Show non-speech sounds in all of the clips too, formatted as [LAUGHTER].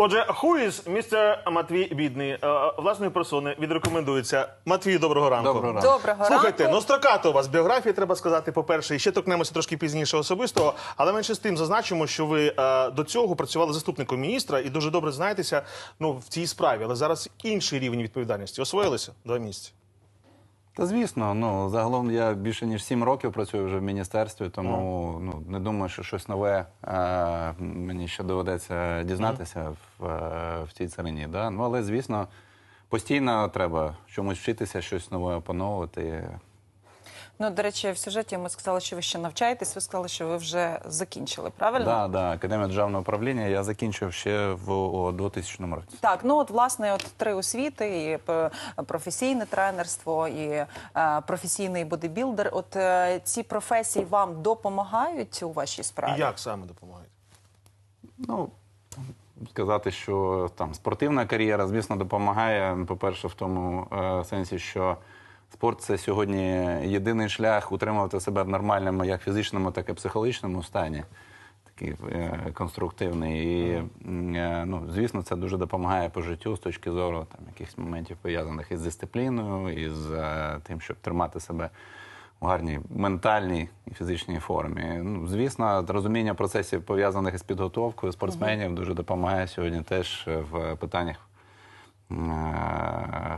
Отже, хуїс містер Матвій Бідний е, власної персони відрекомендується. Матвій, доброго ранку. Доброго ранку. Доброго Слухайте, ранку. ну строкато у вас біографія, треба сказати, по-перше, і ще торкнемося трошки пізніше особистого, але менше з тим зазначимо, що ви е, до цього працювали заступником міністра і дуже добре знаєтеся ну, в цій справі, але зараз інший рівень відповідальності. Освоїлися два місяці. Та звісно, ну загалом я більше ніж сім років працюю вже в міністерстві, тому ну не думаю, що щось нове е, мені ще доведеться дізнатися в, е, в цій царині. Да? Ну але звісно, постійно треба чомусь вчитися, щось нове опановувати. Ну, до речі, в сюжеті ми сказали, що ви ще навчаєтесь. Ви сказали, що ви вже закінчили, правильно? Да, да, Академія державного управління я закінчив ще в о, 2000 році. Так, ну от власне, от три освіти: і професійне тренерство, і е, професійний бодибілдер. От е, ці професії вам допомагають у вашій справі? І як саме допомагають? Ну, сказати, що там спортивна кар'єра, звісно, допомагає. По-перше, в тому е, сенсі, що спорт це сьогодні єдиний шлях утримувати себе в нормальному як фізичному, так і психологічному стані. Такий е, конструктивний. І, е, ну, звісно, це дуже допомагає по життю з точки зору там, якихось моментів пов'язаних із дисципліною, із е, тим, щоб тримати себе в гарній ментальній і фізичній формі. Ну, звісно, розуміння процесів пов'язаних із підготовкою спортсменів дуже допомагає сьогодні теж в питаннях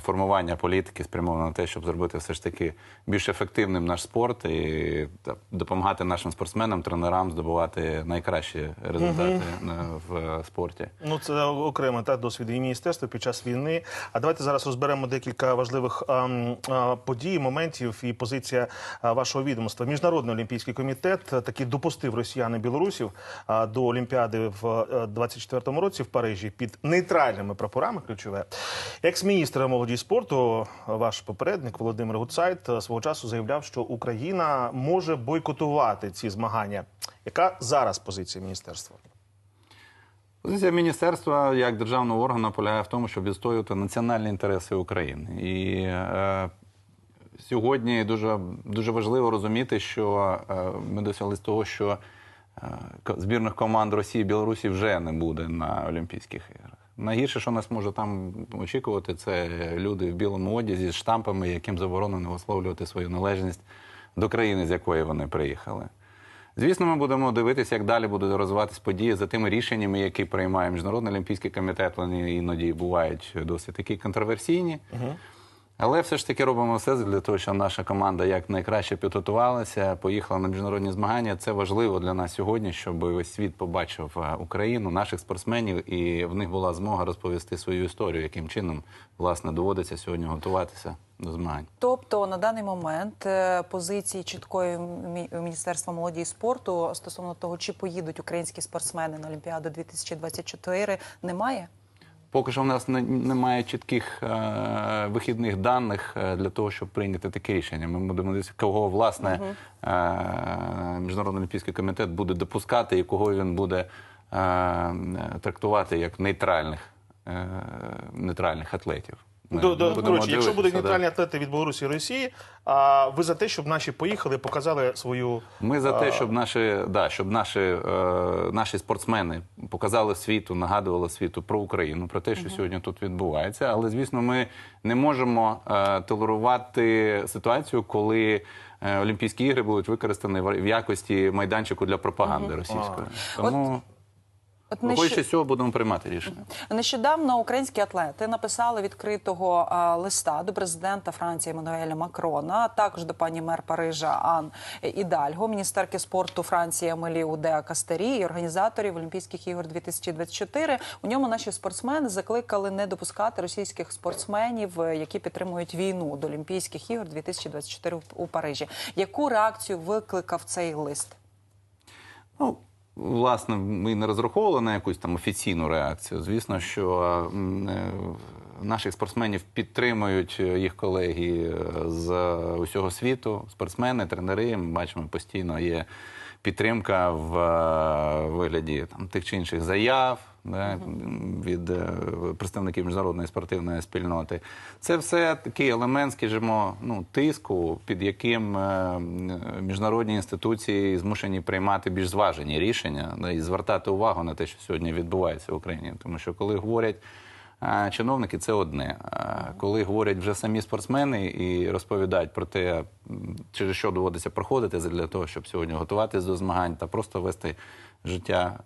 формування політики спрямовано на те, щоб зробити все ж таки більш ефективним наш спорт і допомагати нашим спортсменам, тренерам здобувати найкращі результати е, в спорті. Ну, це окремо та досвід і міністерства під час війни. А давайте зараз розберемо декілька важливих а, подій, моментів і позиція вашого відомства. Міжнародний олімпійський комітет таки допустив росіян і білорусів а, до Олімпіади в а, 24-му році в Парижі під нейтральними прапорами. Ключове екс-міністр молоді спорту, ваш попередник Володимир Гуцайт свого часу заявляв, що Україна може бойкотувати ці змагання. Яка зараз позиція міністерства? Позиція міністерства як державного органу полягає в тому, щоб відстоювати національні інтереси України. І е, сьогодні дуже, дуже важливо розуміти, що е, ми досягли з того, що е, збірних команд Росії і Білорусі вже не буде на Олімпійських іграх. Найгірше, що нас може там очікувати, це люди в білому одязі з штампами, яким заборонено висловлювати свою належність до країни, з якої вони приїхали. Звісно, ми будемо дивитися, як далі будуть розвиватися події за тими рішеннями, які приймає Міжнародний олімпійський комітет. Вони іноді бувають досить такі контроверсійні. Але все ж таки робимо все для того, щоб наша команда як найкраще підготувалася, поїхала на міжнародні змагання. Це важливо для нас сьогодні, щоб весь світ побачив е, Україну, наших спортсменів, і в них була змога розповісти свою історію, яким чином власне доводиться сьогодні готуватися до змагань. Тобто на даний момент е, позиції чіткої Міністерства молоді і спорту стосовно того, чи поїдуть українські спортсмени на Олімпіаду 2024, немає. Поки що в нас не- немає чітких е, вихідних даних е, для того, щоб прийняти таке рішення. Ми будемо дивитися, кого власне е, міжнародний олімпійський комітет буде допускати і кого він буде е, трактувати як нейтральних, е, нейтральних атлетів. Ми До, до, коротше, якщо будуть нейтральні атлети від Білорусі і Росії, а ви за те, щоб наші поїхали, показали свою Ми за те, щоб наші, да, щоб наші, е, наші спортсмени показали світу, нагадували світу про Україну, про те, що сьогодні тут відбувається. Але звісно, ми не можемо е, толерувати ситуацію, коли е, Олімпійські ігри будуть використані в в якості майданчику для пропаганди російської. Тому, От виходячи нещ- з цього, будемо приймати рішення. Нещодавно українські атлети написали відкритого а, листа до президента Франції Еммануеля Макрона, а також до пані мер Парижа Ан Ідальго, міністерки спорту Франції Амелі Удеа Кастері і організаторів Олімпійських ігор 2024. У ньому наші спортсмени закликали не допускати російських спортсменів, е, які підтримують війну до Олімпійських ігор 2024 у- у Парижі. Яку реакцію викликав цей лист? Ну, власне, ми не розраховували на якусь там офіційну реакцію. Звісно, що е, наших спортсменів підтримують е, їх колеги е, з усього світу, спортсмени, тренери. Ми бачимо, постійно є підтримка в е, вигляді там, тих чи інших заяв да, від е, представників міжнародної спортивної спільноти. Це все такий елемент, скажімо, ну, тиску, під яким е, міжнародні інституції змушені приймати більш зважені рішення да, і звертати увагу на те, що сьогодні відбувається в Україні. Тому що коли говорять. Чиновники це одне. Коли говорять вже самі спортсмени і розповідають про те, через що доводиться проходити для того, щоб сьогодні готуватись до змагань та просто вести життя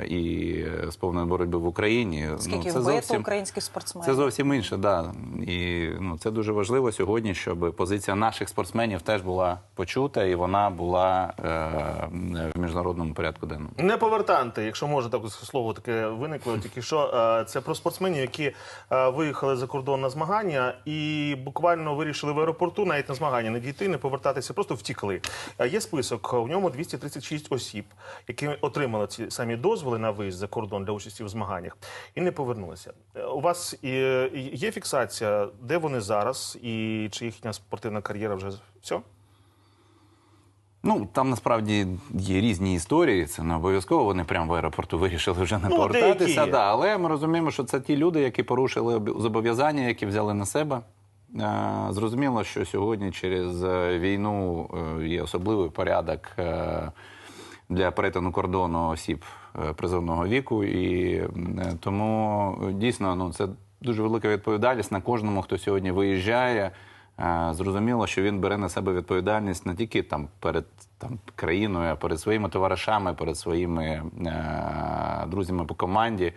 е, і з боротьби в Україні. Скільки це вбито українських спортсменів? це зовсім інше, да. І ну, це дуже важливо сьогодні, щоб позиція наших спортсменів теж була почута і вона була е, в міжнародному порядку денному. Не повертанти, якщо можна так слово таке виникло, тільки що е, це про спортсменів, які е, виїхали за кордон на змагання і буквально вирішили в аеропорту навіть на змагання не дійти, не повертатися, просто втікли. Е, Є список, в ньому 236 осіб, які отримали ці самі дозволи на виїзд за кордон для участі в змаганнях і не повернулися. Е, У вас е, є фіксація, де вони зараз, і чи їхня спортивна кар'єра вже все? Ну там насправді є різні історії. Це не обов'язково. Вони прямо в аеропорту вирішили вже не Ну, повертатися. Да, але ми розуміємо, що це ті люди, які порушили зобов'язання, які взяли на себе. Е, Зрозуміло, що сьогодні через війну є особливий порядок для перетину кордону осіб е, призовного віку, і е, тому е, дійсно ну це дуже велика відповідальність на кожному, хто сьогодні виїжджає. Зрозуміло, що він бере на себе відповідальність не тільки там перед там країною, а перед своїми товаришами, перед своїми друзями по команді.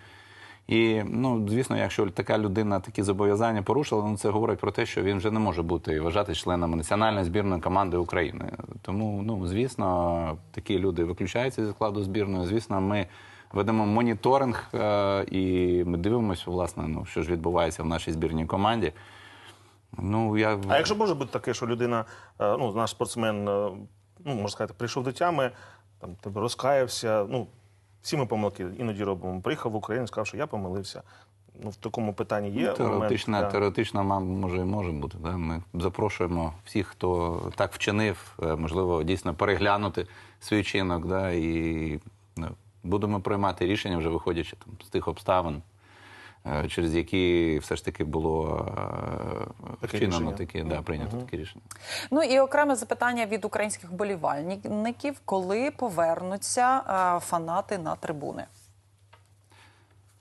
І ну, звісно, якщо така людина такі зобов'язання порушила, ну це говорить про те, що він вже не може бути вважати членом національної збірної команди України. Тому, ну звісно, такі люди виключаються зі складу збірної. Звісно, ми ведемо моніторинг е, і ми дивимося, власне, ну що ж відбувається в нашій збірній команді. Ну я А якщо може бути таке, що людина, е, ну, наш спортсмен, е, ну, можна сказати, прийшов до тями, там, тебе розкаявся, ну, всі ми помилки іноді робимо. Приїхав в Україну, сказав, що я помилився. Ну, в такому питанні є Ну, теоретично, момент. да. теоретично, мам, може, і може бути. Да? Ми запрошуємо всіх, хто так вчинив, е, можливо, дійсно переглянути свій чинок, да? і ну, будемо приймати рішення, вже виходячи там, з тих обставин, через які все ж таки було е, Таке вчинено таке, да, прийнято таке рішення. Ну і окреме запитання від українських болівальників, коли повернуться е, фанати на трибуни?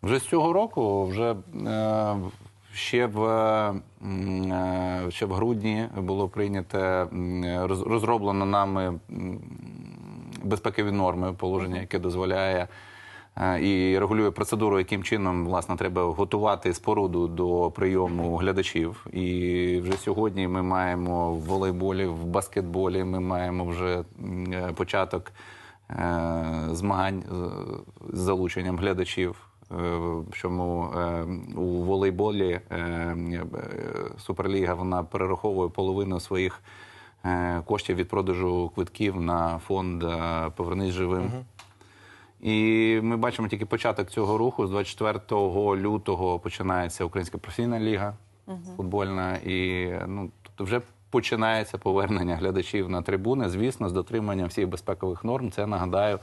Вже з цього року, вже е, ще в, е, е, ще в грудні було прийнято розроблено нами безпекові норми, положення, яке дозволяє е, і регулює процедуру, яким чином власне треба готувати споруду до прийому глядачів. І вже сьогодні ми маємо в волейболі, в баскетболі, ми маємо вже е, початок е, змагань з- залученням глядачів. Е, Чому у волейболі Суперліга вона перераховує половину своїх коштів від продажу квитків на фонд Повернись живим. І ми бачимо тільки початок цього руху. З 24 лютого починається Українська професійна ліга футбольна. І ну, тобто вже починається повернення глядачів на трибуни, звісно, з дотриманням всіх безпекових норм. Це нагадаю.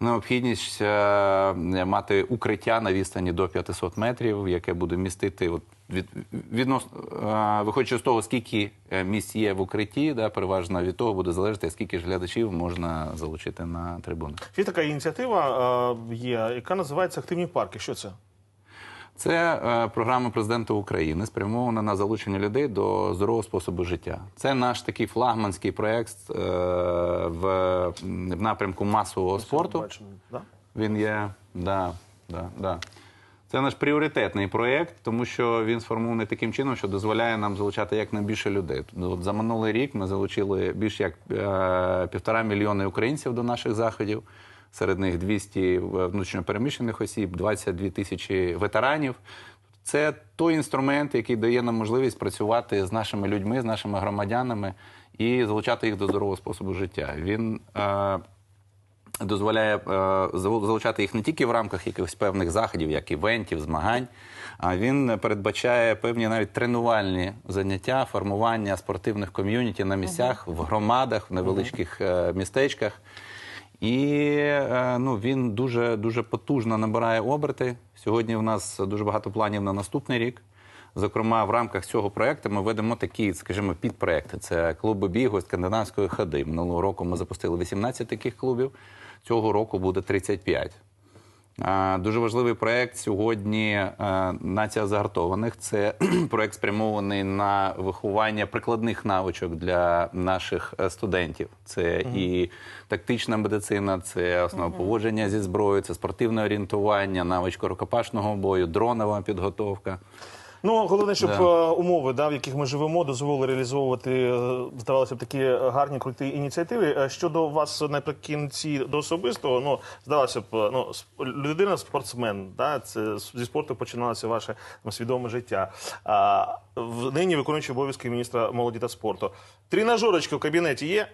Необхідність е, мати укриття на відстані до 500 метрів, яке буде містити от, від, відносно е, виходячи з того, скільки е, місць є в укритті, да, переважно від того буде залежати, скільки ж глядачів можна залучити на трибуни. Є така ініціатива, е, є, яка називається Активні парки. Що це? Це е, програма президента України, спрямована на залучення людей до здорового способу життя. Це наш такий флагманський проєкт е, в, в напрямку масового спорту. Бачимо, да? Він є, да, да, да. Це наш пріоритетний проєкт, тому що він сформований таким чином, що дозволяє нам залучати якнайбільше людей. От за минулий рік ми залучили більш як е, півтора мільйони українців до наших заходів. Серед них 200 внутрішньопереміщених осіб, 22 тисячі ветеранів. Це той інструмент, який дає нам можливість працювати з нашими людьми, з нашими громадянами і залучати їх до здорового способу життя. Він е, дозволяє е, залучати їх не тільки в рамках якихось певних заходів, як івентів, змагань, а він передбачає певні навіть тренувальні заняття, формування спортивних ком'юніті на місцях, в громадах, в невеличких е, містечках. І е, ну, він дуже, дуже потужно набирає оберти. Сьогодні в нас дуже багато планів на наступний рік. Зокрема, в рамках цього проекту ми ведемо такі, скажімо, підпроекти. Це клуби бігу скандинавської ходи. Минулого року ми запустили 18 таких клубів. Цього року буде 35. Дуже важливий проект сьогодні е, нація загартованих. Це [CLEARS THROAT] проект спрямований на виховання прикладних навичок для наших е, студентів. Це і тактична медицина, це основа поводження зі зброєю, це спортивне орієнтування, навичка рукопашного бою, дронова підготовка. Ну головне, щоб Да. е, умови, да, в яких ми живемо, дозволили реалізовувати е, здавалося б такі гарні круті ініціативи. Е, Щодо вас наприкінці до особистого, ну здавалося б, е, ну сп- людина спортсмен, да, це з- зі спорту починалося ваше там, свідоме життя. А в нині виконуючий обов'язки міністра молоді та спорту. Тренажерочки в кабінеті є.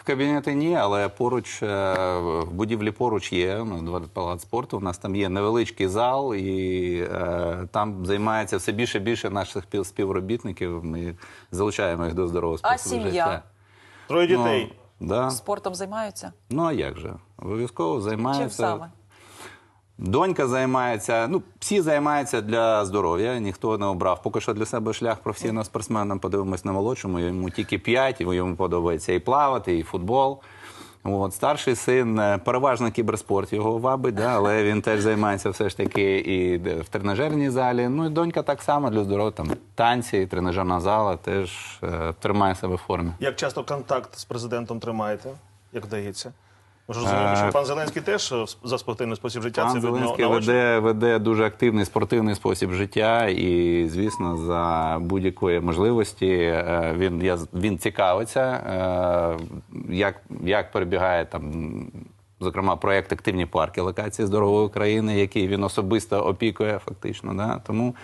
В кабінеті ні, але поруч е, в будівлі поруч є ну, два палац спорту. У нас там є невеличкий зал, і е, там займається все більше і більше наших спів- співробітників. Ми залучаємо їх до здорового А сім'я? життя. Троє дітей. Ну, да. Спортом займаються? ну а як же? Обов'язково Чим саме? Донька займається. Ну, всі займаються для здоров'я. Ніхто не обрав. Поки що для себе шлях професійного спортсмена. Подивимось на молодшому. Йому тільки 5, йому подобається і плавати, і футбол. От старший син е, переважно кіберспорт його вабить, да, але він теж займається все ж таки і в тренажерній залі. Ну і донька так само для здоров'я. Там танці, тренажерна зала теж е, тримає себе в формі. Як часто контакт з президентом тримаєте? Як вдається? Ми ж розуміємо, що пан Зеленський теж е, за спортивний спосіб життя Пан це видно Зеленський наочно. веде, веде дуже активний спортивний спосіб життя, і звісно, за будь-якої можливості е, він я він цікавиться, е, як, як перебігає там. Зокрема, проєкт Активні парки локації здорової України, який він особисто опікує, фактично. Да? Тому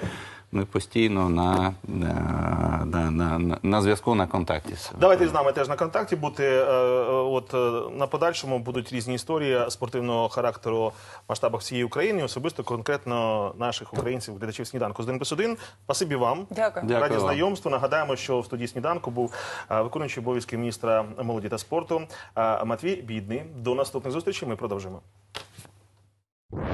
ми постійно на, на, на, на, на зв'язку на контакті. Давайте з нами теж на контакті бути. Е, е, От е, на подальшому будуть різні історії спортивного характеру в масштабах всієї України, особисто конкретно наших українців, глядачів сніданку. З 1 плюс 1. Спасибі вам. Дякую. Дякую Раді вам. знайомству. Нагадаємо, що в студії сніданку був е, виконуючий обов'язки міністра молоді та спорту е, Матвій Бідний. До наступних зустрічей. Ми продовжимо.